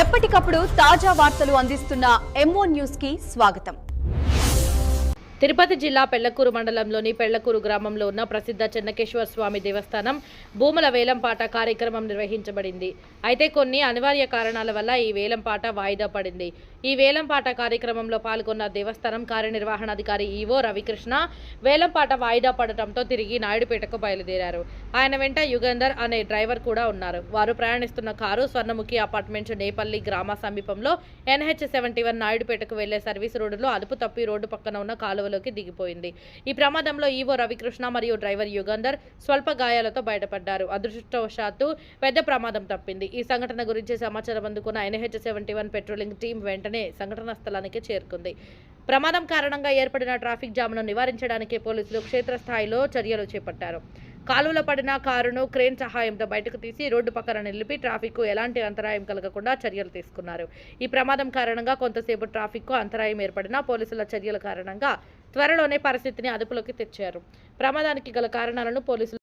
ఎప్పటికప్పుడు తాజా వార్తలు అందిస్తున్న ఎంఓ న్యూస్కి స్వాగతం. తిరుపతి జిల్లా పెళ్ళకూరు మండలంలోని పెళ్ళకూరు గ్రామంలో ఉన్న ప్రసిద్ధ చెన్నకేశ్వర స్వామి దేవస్థానం భూముల వేలంపాట కార్యక్రమం నిర్వహించబడింది. అయితే కొన్ని అనివార్య కారణాల వల్ల ఈ వేలంపాట వాయిదా పడింది. ఈ వేలంపాట కార్యక్రమంలో పాల్గొన్న దేవస్థానం కార్యనిర్వహణాధికారి ఈవో రవికృష్ణ వేలంపాట వాయిదా పడటంతో తిరిగి నాయుడుపేటకు బయలుదేరారు. ఆయన వెంట యుగంధర్ అనే డ్రైవర్ కూడా ఉన్నారు. వారు ప్రయాణిస్తున్న కారు స్వర్ణముఖి అపార్ట్మెంట్ నేపల్లి గ్రామ సమీపంలో ఎన్హెచ్ సెవెంటీ వన్ నాయుడుపేటకు వెళ్ళే సర్వీస్ రోడ్డులో అదుపు తప్పి రోడ్డు పక్కన ఉన్న కాలువ కాలువలోకి దిగిపోయింది. ఈ ప్రమాదంలో ఈవో రవికృష్ణ మరియు డ్రైవర్ యుగంధర్ స్వల్ప గాయాలతో బయటపడ్డారు. అదృష్టవశాత్తు పెద్ద ప్రమాదం తప్పింది. ఈ సంఘటన గురించి సమాచారం అందుకున్న NH seventy one patrolling team వెంటనే సంఘటనా స్థలానికి చేరుకుంది. ప్రమాదం కారణంగా ఏర్పడిన ట్రాఫిక్ జామ్ను నివారించడానికి పోలీసులు క్షేత్రస్థాయిలో చర్యలు చేపట్టారు. కాలువలో పడిన కారును క్రేన్ సహాయంతో బయటకు తీసి రోడ్డు పక్కన నిలిపి ట్రాఫిక్ ఎలాంటి అంతరాయం కలగకుండా చర్యలు తీసుకున్నారు. ఈ ప్రమాదం కారణంగా కొంతసేపు ట్రాఫిక్ అంతరాయం ఏర్పడినా పోలీసుల చర్యల కారణంగా త్వరలోనే పరిస్థితిని అదుపులోకి తెచ్చారు. ప్రమాదానికి గల కారణాలను పోలీసులు